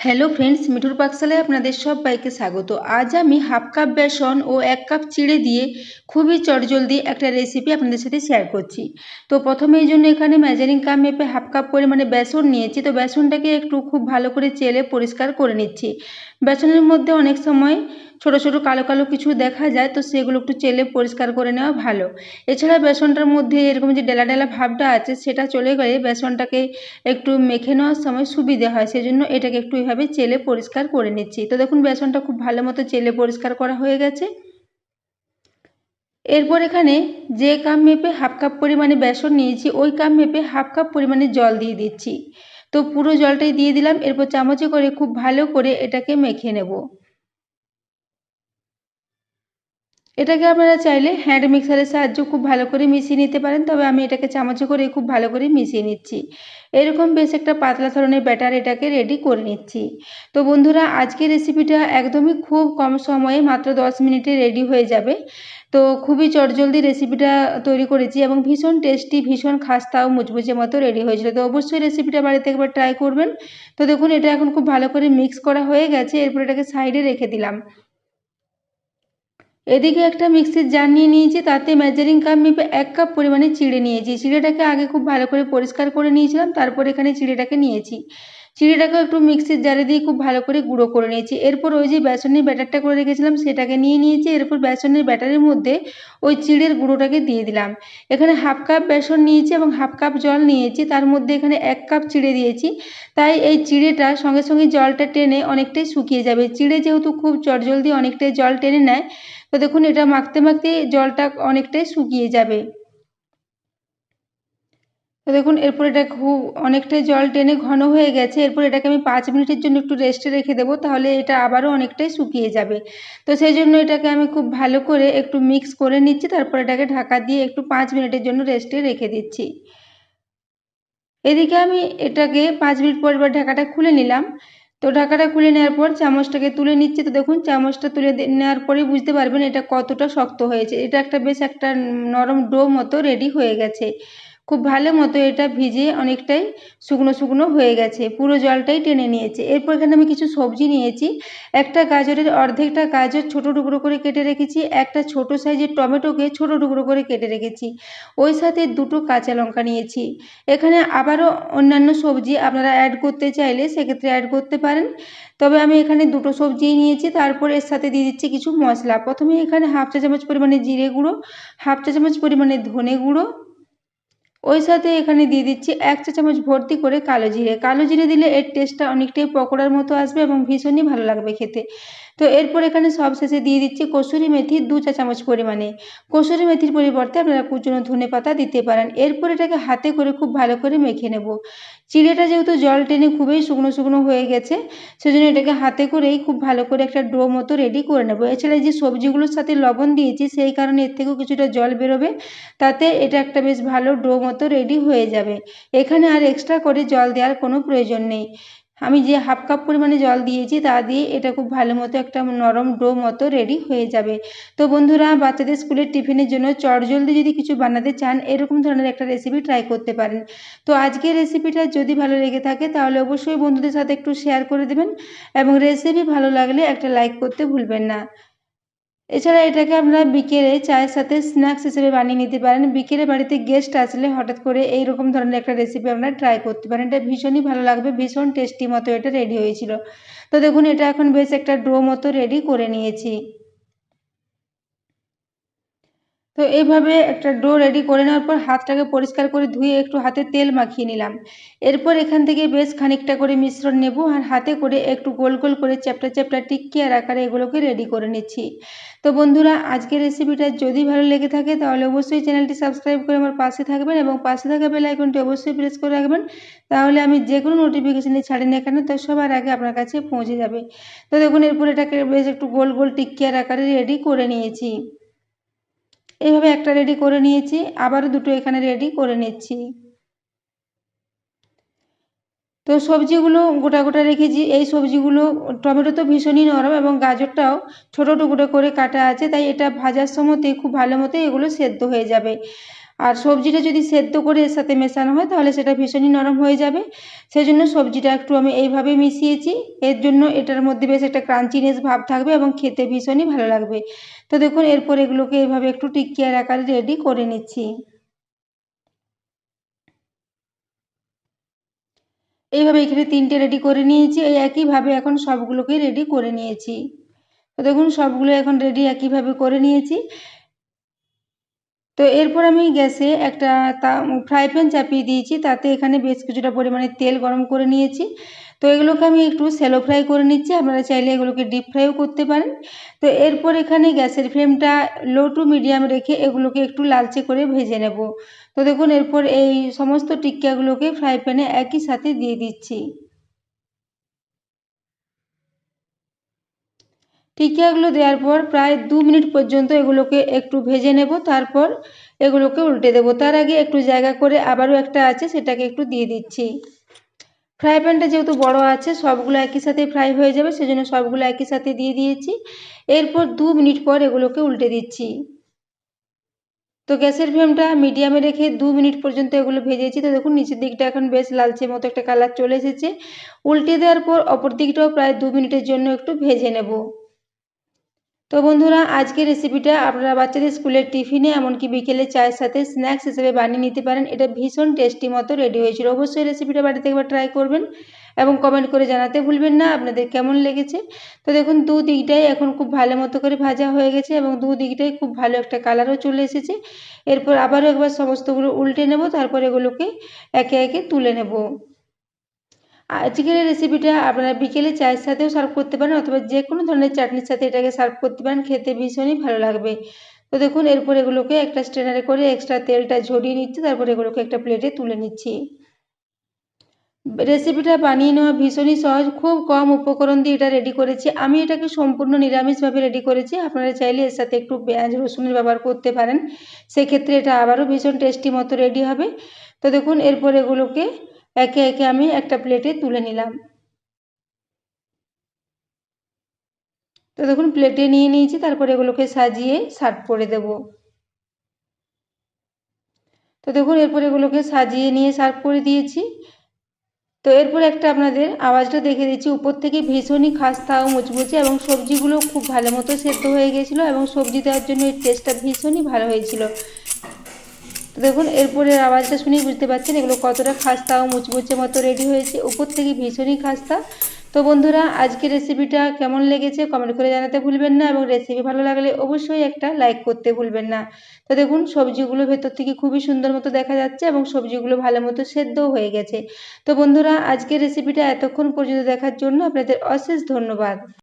Hello friends মিঠুর পাকশালায় আপনাদের সবাইকে স্বাগত। আজ আমি হাফ কাপ বেসন ও এক কাপ চিড়ে দিয়ে খুবই চটজলদি একটা রেসিপি আপনাদের সাথে শেয়ার করছি। তো প্রথমে এই জন্য এখানে মেজারিং কাপ মেপে হাফ কাপ পরিমাণে বেসন নিয়েছি। তো বেসনটাকে একটু খুব ভালো করে চেলে পরিষ্কার করে নিচ্ছি। বেসনের মধ্যে অনেক সময় ছোট ছোট কালো কালো কিছু দেখা যায়, তো সেগুলো একটু চেলে পরিষ্কার করে নেওয়া ভালো। এছাড়া বেসনটার মধ্যে এরকম যে ডেলা ডেলা ভাবটা আছে, সেটা চলে গেলে বেসনটাকে একটু মেখে নেওয়ার সময় সুবিধে হয়। সেজন্য এটাকে একটু এইভাবে চেলে পরিষ্কার করে নিচ্ছি। তো দেখুন, বেসনটা খুব ভালো মতো চেলে পরিষ্কার করা হয়ে গেছে। এরপর এখানে যে কাপ মেপে হাফ কাপ পরিমাণে বেসন নিয়েছি, ওই কাপ মেপে হাফ কাপ পরিমাণে জল দিয়ে দিচ্ছি। তো পুরো জলটাই দিয়ে দিলাম। এরপর চামচে করে খুব ভালো করে এটাকে মেখে নেব। এটাকে আপনারা চাইলে হ্যান্ড মিক্সারের সাহায্যে খুব ভালো করে মিশিয়ে নিতে পারেন, তবে আমি এটাকে চামচে করে খুব ভালো করে মিশিয়ে নিচ্ছি। এরকম বেশ একটা পাতলা ধরনের ব্যাটার এটাকে রেডি করে নিচ্ছি। তো বন্ধুরা, আজকের রেসিপিটা একদমই খুব কম সময়ে মাত্র দশ মিনিটে রেডি হয়ে যাবে। তো খুবই চটজলদি রেসিপিটা তৈরি করেছি এবং ভীষণ টেস্টি ভীষণ খাস্তা ও মুচমুচে মতো রেডি হয়েছিল। তো অবশ্যই রেসিপিটা বাড়িতে একবার ট্রাই করবেন। তো দেখুন, এটা এখন খুব ভালো করে মিক্স করা হয়ে গেছে। এরপর এটাকে সাইডে রেখে দিলাম। এদিকে একটা মিক্সির জার নিয়ে নিয়েছি, তাতে মেজারিং কাপ মেপে এক কাপ পরিমাণে চিড়ে নিয়েছি। চিড়েটাকে আগে খুব ভালো করে পরিষ্কার করে নিয়েছিলাম, তারপর এখানে চিড়েটাকে নিয়েছি। চিড়েটাকে একটু মিক্সির জারে দিয়ে খুব ভালো করে গুঁড়ো করে নিয়েছি। এরপর ওই যে বেসনের ব্যাটারটা করে রেখেছিলাম, সেটাকে নিয়ে নিয়েছি। এরপর বেসনের ব্যাটারের মধ্যে ওই চিড়ের গুঁড়োটাকে দিয়ে দিলাম। এখানে হাফ কাপ বেসন নিয়েছি এবং হাফ কাপ জল নিয়েছি। তার মধ্যে এখানে এক কাপ চিড়ে দিয়েছি। তাই এই চিড়েটা সঙ্গে সঙ্গে জলটা টেনে অনেকটাই শুকিয়ে যাবে। চিড়ে যেহেতু খুব চটজলদি অনেকটাই জল টেনে নেয়, তো দেখুন এটা মাখতে মাখতে জলটা অনেকটাই শুকিয়ে যাবে। তো দেখুন, এরপর এটা খুব অনেকটাই জল টেনে ঘন হয়ে গেছে। এরপর এটাকে আমি পাঁচ মিনিটের জন্য একটু রেস্টে রেখে দেবো, তাহলে এটা আবারও অনেকটাই শুকিয়ে যাবে। তো সেই জন্য এটাকে আমি খুব ভালো করে একটু মিক্স করে নিচ্ছি, তারপর এটাকে ঢাকা দিয়ে একটু পাঁচ মিনিটের জন্য রেস্টে রেখে দিচ্ছি। এদিকে আমি এটাকে পাঁচ মিনিট পর এবার ঢাকাটা খুলে নিলাম। তো ঢাকাটা খুলে নেওয়ার পর চামচটাকে তুলে নিচ্ছি। তো দেখুন, চামচটা তুলে নেওয়ার পরেই বুঝতে পারবেন এটা কতটা শক্ত হয়েছে। এটা একটা বেশ একটা নরম ডো মতো রেডি হয়ে গেছে। খুব ভালো মতো এটা ভিজে অনেকটাই শুকনো শুকনো হয়ে গেছে, পুরো জলটাই টেনে নিয়েছে। এরপর এখানে আমি কিছু সবজি নিয়েছি, একটা গাজরের অর্ধেকটা গাজর ছোটো টুকরো করে কেটে রেখেছি, একটা ছোট সাইজের টমেটোকে ছোট টুকরো করে কেটে রেখেছি, ওই সাথে দুটো কাঁচা লঙ্কা নিয়েছি। এখানে আবারও অন্যান্য সবজি আপনারা অ্যাড করতে চাইলে সেক্ষেত্রে অ্যাড করতে পারেন, তবে আমি এখানে দুটো সবজি নিয়েছি, তারপর এর সাথে দিয়ে দিচ্ছি কিছু মশলা। প্রথমে এখানে হাফ চা চামচ পরিমাণে জিরে গুঁড়ো, হাফ চা চামচ পরিমাণে ধনে গুঁড়ো ওই সাথে এখানে দিয়ে দিচ্ছি এক চা চামচ ভর্তি করে কালো জিরে। কালো জিরে দিলে এর টেস্টটা অনেকটাই পকোড়ার মতো আসবে এবং ভীষণই ভালো লাগবে খেতে। তো এরপর এখানে সব শেষে দিয়ে দিচ্ছি কসুরি মেথি দু চা চামচ পরিমাণে। কসুরি মেথির পরিবর্তে আপনারা কুচনো ধনে পাতা দিতে পারেন। এরপর এটাকে হাতে করে খুব ভালো করে মেখে নেব। চিড়েটা যেহেতু জল টেনে খুবই শুকনো শুকনো হয়ে গেছে, সেজন্য এটাকে হাতে করেই খুব ভালো করে একটা ডো মতো রেডি করে নেব। এছাড়া যে সবজিগুলোর সাথে লবণ দিয়েছি, সেই কারণে এর থেকেও কিছুটা জল বেরোবে। তাতে এটা একটা বেশ ভালো ডো মতো রেডি হয়ে যাবে। এখানে আর এক্সট্রা করে জল দেওয়ার কোনো প্রয়োজন নেই। আমি যে হাফ কাপ পরিমাণে জল দিয়েছি তা দিয়ে এটা খুব ভালো মতো একটা নরম ডো মতো রেডি হয়ে যাবে। তো বন্ধুরা, বাচ্চাদের স্কুলের টিফিনের জন্য চটজলদি যদি কিছু বানাতে চান, এরকম ধরনের একটা রেসিপি ট্রাই করতে পারেন। তো আজকের রেসিপিটা যদি ভালো লেগে থাকে, তাহলে অবশ্যই বন্ধুদের সাথে একটু শেয়ার করে দেবেন এবং রেসিপি ভালো লাগলে একটা লাইক করতে ভুলবেন না। এছাড়া এটাকে আপনারা বিকেলে চায়ের সাথে স্ন্যাক্স হিসেবে বানিয়ে নিতে পারেন। বিকেলে বাড়িতে গেস্ট আসলে হঠাৎ করে এই রকম ধরনের একটা রেসিপি আপনারা ট্রাই করতে পারেন। এটা ভীষণই ভালো লাগবে, ভীষণ টেস্টি মতো এটা রেডি হয়েছিল। তো দেখুন, এটা এখন বেশ একটা ডো মতো রেডি করে নিয়েছি। তো এইভাবে একটা ডো রেডি করে নেওয়ার পর হাতটাকে পরিষ্কার করে ধুয়ে একটু হাতে তেল মাখিয়ে নিলাম। এরপর এখান থেকে বেশ খানিকটা করে মিশ্রণ নেব আর হাতে করে একটু গোল গোল করে চ্যাপটা চ্যাপটা টিকিয়ার আকারে এগুলোকে রেডি করে নিচ্ছি। তো বন্ধুরা, আজকের রেসিপিটা যদি ভালো লেগে থাকে তাহলে অবশ্যই চ্যানেলটি সাবস্ক্রাইব করে আমার পাশে থাকবেন এবং পাশে থাকা বেল আইকনটি অবশ্যই প্রেস করে রাখবেন। তাহলে আমি যে কোনো নোটিফিকেশানে ছাড়ি না কেন, তো সবার আগে আপনার কাছে পৌঁছে যাবে। তো দেখুন, এরপর এটাকে বেশ একটু গোল গোল টিকিয়ার আকারে রেডি করে নিয়েছি। এইভাবে একটা রেডি করে নিয়েছি, আবারও দুটো এখানে রেডি করে নিচ্ছি। তো সবজিগুলো গোটা গোটা রেখেছি, এই সবজিগুলো, টমেটো তো ভীষণই নরম এবং গাজরটাও ছোটো টুকরো করে কাটা আছে, তাই এটা ভাজার সময়তে খুব ভালো মতো এগুলো সেদ্ধ হয়ে যাবে। আর সবজিটা যদি সেদ্ধ করে এর সাথে মেশানো হয়, তাহলে সেটা ভীষণই নরম হয়ে যাবে। সেই জন্য সবজিটা একটু আমি এইভাবে মিশিয়েছি। এর জন্য এটার মধ্যে বেশ একটা ক্রাঞ্চিনেস ভাব থাকবে এবং খেতে ভীষণই ভালো লাগবে। তো দেখুন, এরপর এগুলোকে এইভাবে একটু টিকিয়ার আকারে রেডি করে নিচ্ছি। এইভাবে এখানে তিনটে রেডি করে নিয়েছি। এই একইভাবে এখন সবগুলোকে রেডি করে নিয়েছি। তো দেখুন, সবগুলো এখন রেডি একইভাবে করে নিয়েছি। তো এরপর আমি গ্যাসে একটা তা, ফ্রাই প্যান চাপিয়ে দিয়েছি। তাতে এখানে বেশ কিছুটা পরিমাণে তেল গরম করে নিয়েছি। তো এগুলোকে আমি একটু স্যালো ফ্রাই করে নিচ্ছি। আপনারা চাইলে এগুলোকে ডিপ ফ্রাইও করতে পারেন। তো এরপর এখানে গ্যাসের ফ্লেমটা লো টু মিডিয়াম রেখে এগুলোকে একটু লালচে করে ভেজে নেব। তো দেখুন, এরপর এই সমস্ত টিক্কাগুলোকে ফ্রাই প্যানে একই সাথে দিয়ে দিচ্ছি। টিকিয়াগুলো দেওয়ার পর প্রায় দু মিনিট পর্যন্ত এগুলোকে একটু ভেজে নেব, তারপর এগুলোকে উল্টে দেবো। তার আগে একটু জায়গা করে আবারও একটা আছে, সেটাকে একটু দিয়ে দিচ্ছি। ফ্রাই প্যানটা যেহেতু বড় আছে, সবগুলো একই সাথে ফ্রাই হয়ে যাবে, সেজন্য সবগুলো একই সাথে দিয়ে দিয়েছি। এরপর দু মিনিট পর এগুলোকে উল্টে দিচ্ছি। তো গ্যাসের ফ্লেমটা মিডিয়ামে রেখে দু মিনিট পর্যন্ত এগুলো ভেজেছি। তো দেখুন, নিচের দিকটা এখন বেশ লালচে মতো একটা কালার চলে এসেছে। উল্টে দেওয়ার পর অপর দিকটাও প্রায় দু মিনিটের জন্য একটু ভেজে নেব। তো বন্ধুরা, আজকের রেসিপিটা আপনারা বাচ্চাদের স্কুলের টিফিনে এমনকি বিকেলে চায়ের সাথে স্ন্যাক্স হিসেবে বানিয়ে নিতে পারেন। এটা ভীষণ টেস্টি মতো রেডি হয়েছিল। অবশ্যই রেসিপিটা বাড়িতে একবার ট্রাই করবেন এবং কমেন্ট করে জানাতে ভুলবেন না আপনাদের কেমন লেগেছে। তো দেখুন দু দিকটাই এখন খুব ভালো মতো করে ভাজা হয়ে গেছে এবং দু দিকটাই খুব ভালো একটা কালারও চলে এসেছে। এরপর আবারও একবার সমস্তগুলো উল্টে নেব, তারপর এগুলোকে একে একে তুলে নেব। আজকের রেসিপিটা আপনারা বিকেলে চায়ের সাথেও সার্ভ করতে পারেন অথবা যে কোনো ধরনের চাটনির সাথে এটাকে সার্ভ করতে পারেন, খেতে ভীষণই ভালো লাগবে। তো দেখুন, এরপর এগুলোকে একটা স্ট্রেনারে করে এক্সট্রা তেলটা ঝরিয়ে নিচ্ছি, তারপর এগুলোকে একটা প্লেটে তুলে নিচ্ছি। রেসিপিটা বানিয়ে নেওয়া ভীষণই সহজ, খুব কম উপকরণ দিয়ে এটা রেডি করেছি। আমি এটাকে সম্পূর্ণ নিরামিষভাবে রেডি করেছি, আপনারা চাইলে এর সাথে একটু পেঁয়াজ, রসুনের ব্যবহার করতে পারেন। সেক্ষেত্রে এটা আবারও ভীষণ টেস্টি মতো রেডি হবে। তো দেখুন, এরপর এগুলোকে একে একে আমি একটা প্লেটে তুলে নিলাম। তো দেখুন প্লেটে নিয়ে নিয়েছি, তারপরে এগুলোকে সাজিয়ে সার্ভ করে দেব। তো দেখুন, এরপর এগুলোকে সাজিয়ে নিয়ে সার্ভ করে দিয়েছি। তো এরপর একটা আপনাদের আওয়াজটা দেখে দিচ্ছি, উপর থেকে ভীষণই খাস্তা ও মুচমুচে এবং সবজিগুলো খুব ভালো মতো সেদ্ধ হয়ে গেছিল এবং সবজি দেওয়ার জন্য এর টেস্টটা ভীষণই ভালো হয়েছিল। দেখুন এরপরের আওয়াজটা শুনেই বুঝতে পারছেন এগুলো কতটা খাস্তা ও মুচমুচে মতো রেডি হয়েছে। উপর থেকে ভীষণই খাস্তা। তো বন্ধুরা, আজকের রেসিপিটা কেমন লেগেছে কমেন্ট করে জানাতে ভুলবেন না এবং রেসিপি ভালো লাগলে অবশ্যই একটা লাইক করতে ভুলবেন না। তো দেখুন, সবজিগুলো ভেতর থেকে খুবই সুন্দর মতো দেখা যাচ্ছে এবং সবজিগুলো ভালো মতো সেদ্ধও হয়ে গেছে। তো বন্ধুরা, আজকের রেসিপিটা এতক্ষণ পর্যন্ত দেখার জন্য আপনাদের অশেষ ধন্যবাদ।